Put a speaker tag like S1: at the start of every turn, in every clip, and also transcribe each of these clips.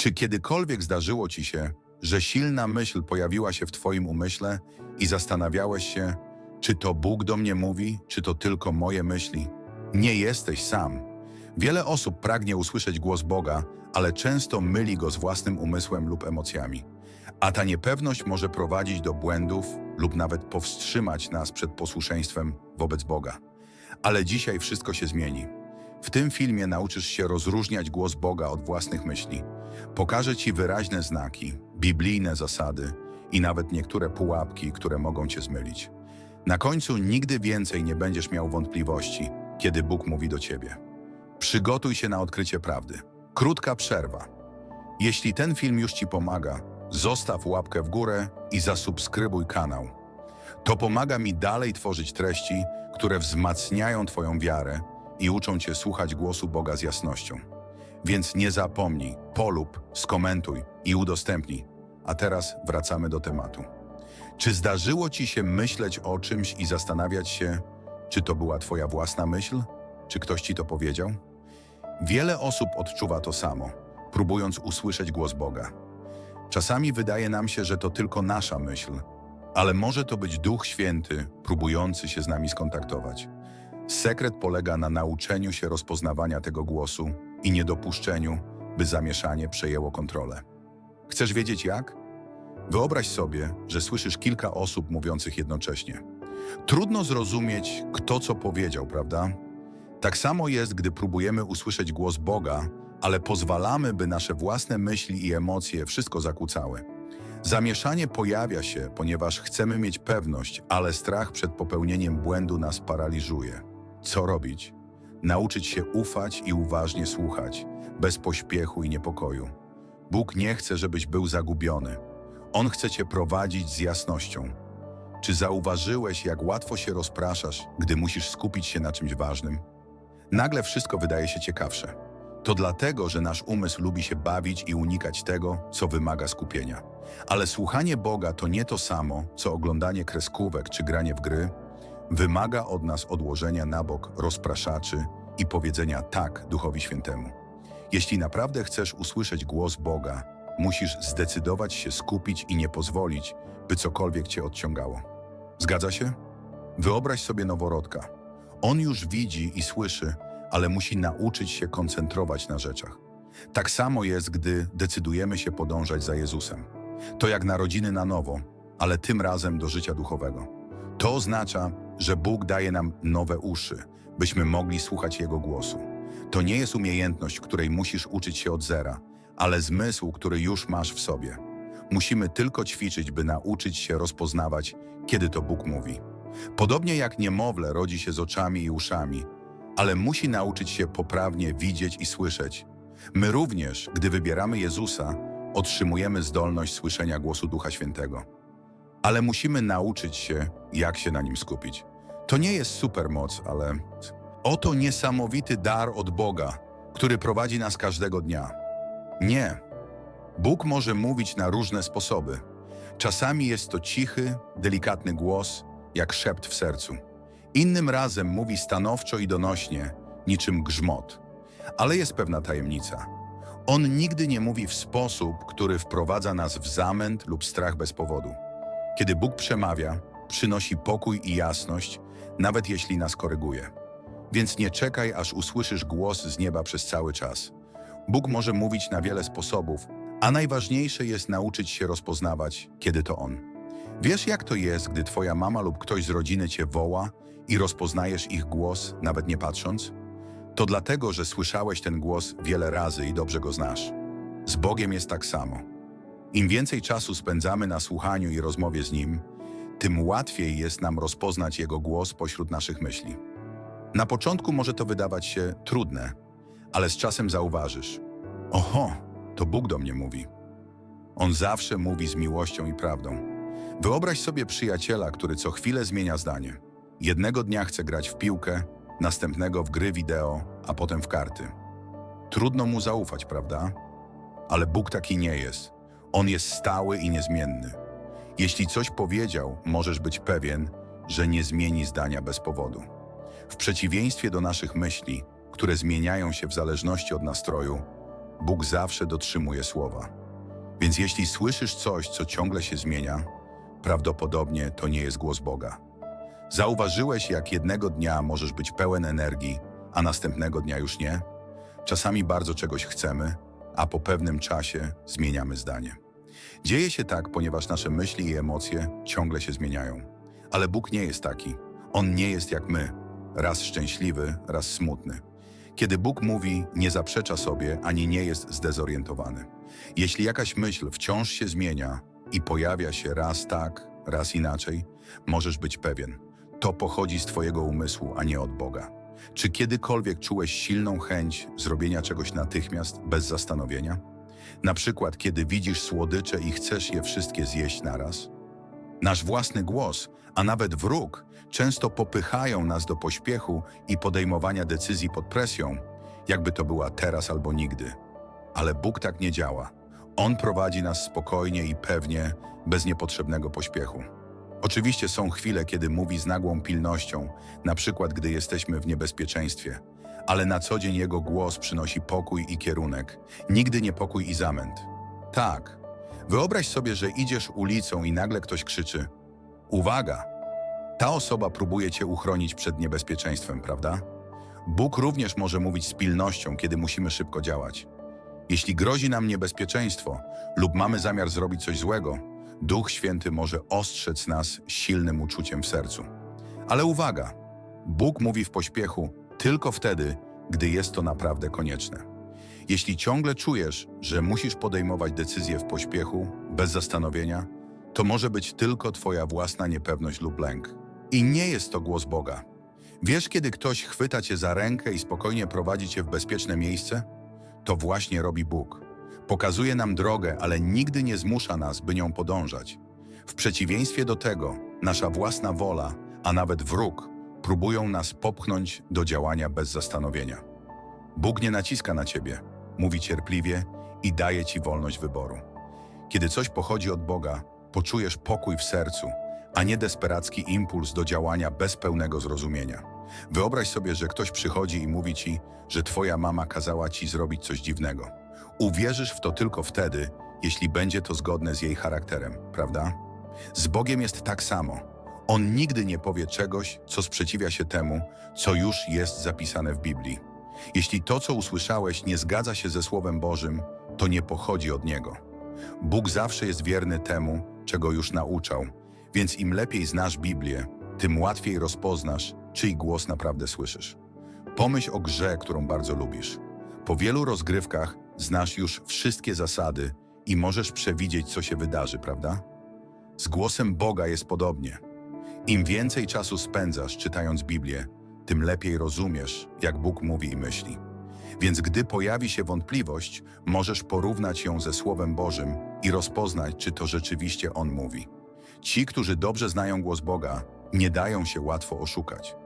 S1: Czy kiedykolwiek zdarzyło ci się, że silna myśl pojawiła się w twoim umyśle i zastanawiałeś się, czy to Bóg do mnie mówi, czy to tylko moje myśli? Nie jesteś sam. Wiele osób pragnie usłyszeć głos Boga, ale często myli go z własnym umysłem lub emocjami. A ta niepewność może prowadzić do błędów lub nawet powstrzymać nas przed posłuszeństwem wobec Boga. Ale dzisiaj wszystko się zmieni. W tym filmie nauczysz się rozróżniać głos Boga od własnych myśli. Pokażę Ci wyraźne znaki, biblijne zasady i nawet niektóre pułapki, które mogą Cię zmylić. Na końcu nigdy więcej nie będziesz miał wątpliwości, kiedy Bóg mówi do Ciebie. Przygotuj się na odkrycie prawdy. Krótka przerwa. Jeśli ten film już Ci pomaga, zostaw łapkę w górę i zasubskrybuj kanał. To pomaga mi dalej tworzyć treści, które wzmacniają Twoją wiarę i uczą Cię słuchać głosu Boga z jasnością. Więc nie zapomnij, polub, skomentuj i udostępnij. A teraz wracamy do tematu. Czy zdarzyło Ci się myśleć o czymś i zastanawiać się, czy to była Twoja własna myśl? Czy ktoś Ci to powiedział? Wiele osób odczuwa to samo, próbując usłyszeć głos Boga. Czasami wydaje nam się, że to tylko nasza myśl, ale może to być Duch Święty próbujący się z nami skontaktować. Sekret polega na nauczeniu się rozpoznawania tego głosu i niedopuszczeniu, by zamieszanie przejęło kontrolę. Chcesz wiedzieć jak? Wyobraź sobie, że słyszysz kilka osób mówiących jednocześnie. Trudno zrozumieć, kto co powiedział, prawda? Tak samo jest, gdy próbujemy usłyszeć głos Boga, ale pozwalamy, by nasze własne myśli i emocje wszystko zakłócały. Zamieszanie pojawia się, ponieważ chcemy mieć pewność, ale strach przed popełnieniem błędu nas paraliżuje. Co robić? Nauczyć się ufać i uważnie słuchać, bez pośpiechu i niepokoju. Bóg nie chce, żebyś był zagubiony. On chce cię prowadzić z jasnością. Czy zauważyłeś, jak łatwo się rozpraszasz, gdy musisz skupić się na czymś ważnym? Nagle wszystko wydaje się ciekawsze. To dlatego, że nasz umysł lubi się bawić i unikać tego, co wymaga skupienia. Ale słuchanie Boga to nie to samo, co oglądanie kreskówek czy granie w gry. Wymaga od nas odłożenia na bok rozpraszaczy i powiedzenia tak Duchowi Świętemu. Jeśli naprawdę chcesz usłyszeć głos Boga, musisz zdecydować się skupić i nie pozwolić, by cokolwiek cię odciągało. Zgadza się? Wyobraź sobie noworodka. On już widzi i słyszy, ale musi nauczyć się koncentrować na rzeczach. Tak samo jest, gdy decydujemy się podążać za Jezusem. To jak narodziny na nowo, ale tym razem do życia duchowego. To oznacza, że Bóg daje nam nowe uszy, byśmy mogli słuchać Jego głosu. To nie jest umiejętność, której musisz uczyć się od zera, ale zmysł, który już masz w sobie. Musimy tylko ćwiczyć, by nauczyć się rozpoznawać, kiedy to Bóg mówi. Podobnie jak niemowlę rodzi się z oczami i uszami, ale musi nauczyć się poprawnie widzieć i słyszeć. My również, gdy wybieramy Jezusa, otrzymujemy zdolność słyszenia głosu Ducha Świętego. Ale musimy nauczyć się, jak się na nim skupić. To nie jest supermoc, ale oto niesamowity dar od Boga, który prowadzi nas każdego dnia. Nie. Bóg może mówić na różne sposoby. Czasami jest to cichy, delikatny głos, jak szept w sercu. Innym razem mówi stanowczo i donośnie, niczym grzmot. Ale jest pewna tajemnica. On nigdy nie mówi w sposób, który wprowadza nas w zamęt lub strach bez powodu. Kiedy Bóg przemawia, przynosi pokój i jasność, nawet jeśli nas koryguje. Więc nie czekaj, aż usłyszysz głos z nieba przez cały czas. Bóg może mówić na wiele sposobów, a najważniejsze jest nauczyć się rozpoznawać, kiedy to On. Wiesz, jak to jest, gdy twoja mama lub ktoś z rodziny cię woła i rozpoznajesz ich głos, nawet nie patrząc? To dlatego, że słyszałeś ten głos wiele razy i dobrze go znasz. Z Bogiem jest tak samo. Im więcej czasu spędzamy na słuchaniu i rozmowie z Nim, tym łatwiej jest nam rozpoznać Jego głos pośród naszych myśli. Na początku może to wydawać się trudne, ale z czasem zauważysz. Oho, to Bóg do mnie mówi. On zawsze mówi z miłością i prawdą. Wyobraź sobie przyjaciela, który co chwilę zmienia zdanie. Jednego dnia chce grać w piłkę, następnego w gry wideo, a potem w karty. Trudno mu zaufać, prawda? Ale Bóg taki nie jest. On jest stały i niezmienny. Jeśli coś powiedział, możesz być pewien, że nie zmieni zdania bez powodu. W przeciwieństwie do naszych myśli, które zmieniają się w zależności od nastroju, Bóg zawsze dotrzymuje słowa. Więc jeśli słyszysz coś, co ciągle się zmienia, prawdopodobnie to nie jest głos Boga. Zauważyłeś, jak jednego dnia możesz być pełen energii, a następnego dnia już nie? Czasami bardzo czegoś chcemy, a po pewnym czasie zmieniamy zdanie. Dzieje się tak, ponieważ nasze myśli i emocje ciągle się zmieniają. Ale Bóg nie jest taki. On nie jest jak my, raz szczęśliwy, raz smutny. Kiedy Bóg mówi, nie zaprzecza sobie ani nie jest zdezorientowany. Jeśli jakaś myśl wciąż się zmienia i pojawia się raz tak, raz inaczej, możesz być pewien. To pochodzi z Twojego umysłu, a nie od Boga. Czy kiedykolwiek czułeś silną chęć zrobienia czegoś natychmiast, bez zastanowienia? Na przykład, kiedy widzisz słodycze i chcesz je wszystkie zjeść naraz? Nasz własny głos, a nawet wróg, często popychają nas do pośpiechu i podejmowania decyzji pod presją, jakby to była teraz albo nigdy. Ale Bóg tak nie działa. On prowadzi nas spokojnie i pewnie, bez niepotrzebnego pośpiechu. Oczywiście są chwile, kiedy mówi z nagłą pilnością, na przykład gdy jesteśmy w niebezpieczeństwie, ale na co dzień Jego głos przynosi pokój i kierunek, nigdy niepokój i zamęt. Tak, wyobraź sobie, że idziesz ulicą i nagle ktoś krzyczy Uwaga! Ta osoba próbuje cię uchronić przed niebezpieczeństwem, prawda? Bóg również może mówić z pilnością, kiedy musimy szybko działać. Jeśli grozi nam niebezpieczeństwo lub mamy zamiar zrobić coś złego, Duch Święty może ostrzec nas silnym uczuciem w sercu. Ale uwaga! Bóg mówi w pośpiechu tylko wtedy, gdy jest to naprawdę konieczne. Jeśli ciągle czujesz, że musisz podejmować decyzje w pośpiechu, bez zastanowienia, to może być tylko Twoja własna niepewność lub lęk. I nie jest to głos Boga. Wiesz, kiedy ktoś chwyta Cię za rękę i spokojnie prowadzi Cię w bezpieczne miejsce? To właśnie robi Bóg. Pokazuje nam drogę, ale nigdy nie zmusza nas, by nią podążać. W przeciwieństwie do tego, nasza własna wola, a nawet wróg, próbują nas popchnąć do działania bez zastanowienia. Bóg nie naciska na ciebie, mówi cierpliwie i daje ci wolność wyboru. Kiedy coś pochodzi od Boga, poczujesz pokój w sercu, a nie desperacki impuls do działania bez pełnego zrozumienia. Wyobraź sobie, że ktoś przychodzi i mówi ci, że twoja mama kazała ci zrobić coś dziwnego. Uwierzysz w to tylko wtedy, jeśli będzie to zgodne z jej charakterem, prawda? Z Bogiem jest tak samo. On nigdy nie powie czegoś, co sprzeciwia się temu, co już jest zapisane w Biblii. Jeśli to, co usłyszałeś, nie zgadza się ze Słowem Bożym, to nie pochodzi od Niego. Bóg zawsze jest wierny temu, czego już nauczał, więc im lepiej znasz Biblię, tym łatwiej rozpoznasz, czyj głos naprawdę słyszysz. Pomyśl o grze, którą bardzo lubisz. Po wielu rozgrywkach znasz już wszystkie zasady i możesz przewidzieć, co się wydarzy, prawda? Z głosem Boga jest podobnie. Im więcej czasu spędzasz czytając Biblię, tym lepiej rozumiesz, jak Bóg mówi i myśli. Więc gdy pojawi się wątpliwość, możesz porównać ją ze Słowem Bożym i rozpoznać, czy to rzeczywiście On mówi. Ci, którzy dobrze znają głos Boga, nie dają się łatwo oszukać.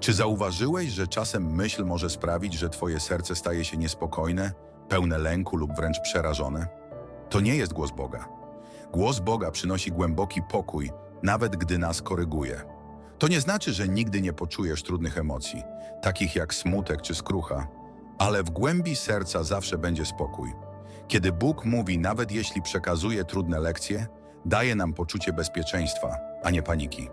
S1: Czy zauważyłeś, że czasem myśl może sprawić, że twoje serce staje się niespokojne, pełne lęku lub wręcz przerażone? To nie jest głos Boga. Głos Boga przynosi głęboki pokój, nawet gdy nas koryguje. To nie znaczy, że nigdy nie poczujesz trudnych emocji, takich jak smutek czy skrucha, ale w głębi serca zawsze będzie spokój. Kiedy Bóg mówi, nawet jeśli przekazuje trudne lekcje, daje nam poczucie bezpieczeństwa, a nie paniki.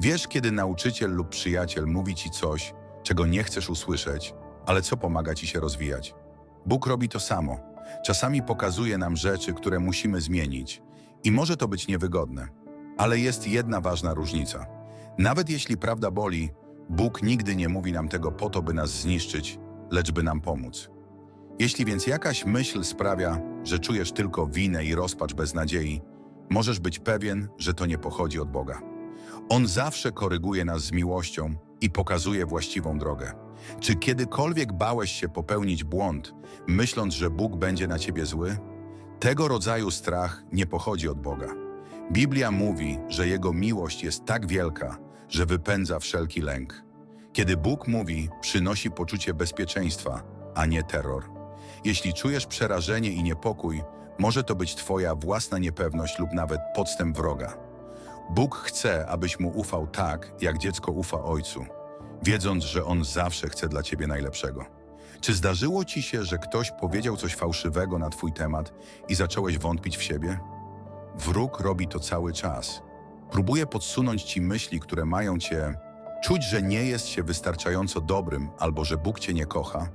S1: Wiesz, kiedy nauczyciel lub przyjaciel mówi ci coś, czego nie chcesz usłyszeć, ale co pomaga ci się rozwijać. Bóg robi to samo. Czasami pokazuje nam rzeczy, które musimy zmienić, i może to być niewygodne. Ale jest jedna ważna różnica. Nawet jeśli prawda boli, Bóg nigdy nie mówi nam tego po to, by nas zniszczyć, lecz by nam pomóc. Jeśli więc jakaś myśl sprawia, że czujesz tylko winę i rozpacz bez nadziei, możesz być pewien, że to nie pochodzi od Boga. On zawsze koryguje nas z miłością i pokazuje właściwą drogę. Czy kiedykolwiek bałeś się popełnić błąd, myśląc, że Bóg będzie na ciebie zły? Tego rodzaju strach nie pochodzi od Boga. Biblia mówi, że Jego miłość jest tak wielka, że wypędza wszelki lęk. Kiedy Bóg mówi, przynosi poczucie bezpieczeństwa, a nie terror. Jeśli czujesz przerażenie i niepokój, może to być Twoja własna niepewność lub nawet podstęp wroga. Bóg chce, abyś mu ufał tak, jak dziecko ufa ojcu, wiedząc, że on zawsze chce dla ciebie najlepszego. Czy zdarzyło ci się, że ktoś powiedział coś fałszywego na twój temat i zacząłeś wątpić w siebie? Wróg robi to cały czas. Próbuje podsunąć ci myśli, które mają cię czuć, że nie jest się wystarczająco dobrym albo że Bóg cię nie kocha.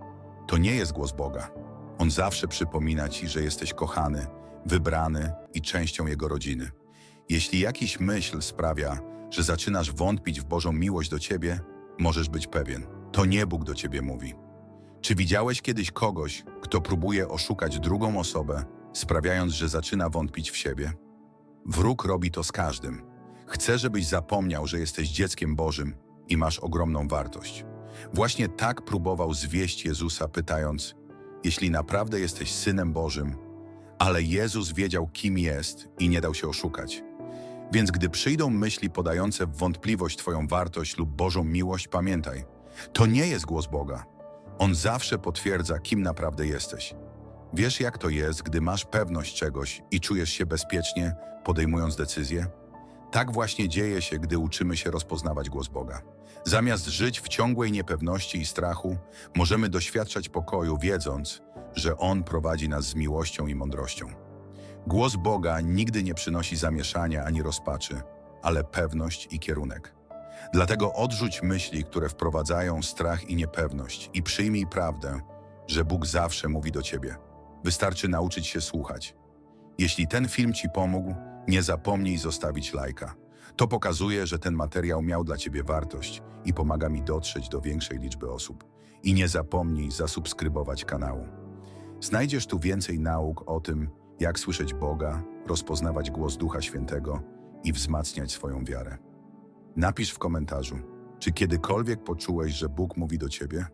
S1: To nie jest głos Boga. On zawsze przypomina ci, że jesteś kochany, wybrany i częścią Jego rodziny. Jeśli jakiś myśl sprawia, że zaczynasz wątpić w Bożą miłość do ciebie, możesz być pewien. To nie Bóg do ciebie mówi. Czy widziałeś kiedyś kogoś, kto próbuje oszukać drugą osobę, sprawiając, że zaczyna wątpić w siebie? Wróg robi to z każdym. Chce, żebyś zapomniał, że jesteś dzieckiem Bożym i masz ogromną wartość. Właśnie tak próbował zwieść Jezusa, pytając: Jeśli naprawdę jesteś synem Bożym, ale Jezus wiedział, kim jest i nie dał się oszukać. Więc gdy przyjdą myśli podające w wątpliwość Twoją wartość lub Bożą miłość, pamiętaj, to nie jest głos Boga. On zawsze potwierdza, kim naprawdę jesteś. Wiesz, jak to jest, gdy masz pewność czegoś i czujesz się bezpiecznie, podejmując decyzję? Tak właśnie dzieje się, gdy uczymy się rozpoznawać głos Boga. Zamiast żyć w ciągłej niepewności i strachu, możemy doświadczać pokoju, wiedząc, że On prowadzi nas z miłością i mądrością. Głos Boga nigdy nie przynosi zamieszania ani rozpaczy, ale pewność i kierunek. Dlatego odrzuć myśli, które wprowadzają strach i niepewność i przyjmij prawdę, że Bóg zawsze mówi do ciebie. Wystarczy nauczyć się słuchać. Jeśli ten film ci pomógł, nie zapomnij zostawić lajka. To pokazuje, że ten materiał miał dla ciebie wartość i pomaga mi dotrzeć do większej liczby osób. I nie zapomnij zasubskrybować kanału. Znajdziesz tu więcej nauk o tym, jak słyszeć Boga, rozpoznawać głos Ducha Świętego i wzmacniać swoją wiarę. Napisz w komentarzu, czy kiedykolwiek poczułeś, że Bóg mówi do ciebie?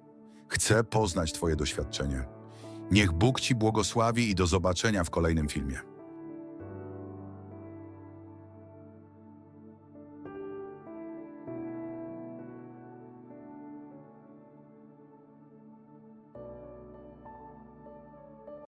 S1: Chcę poznać Twoje doświadczenie. Niech Bóg Ci błogosławi i do zobaczenia w kolejnym filmie.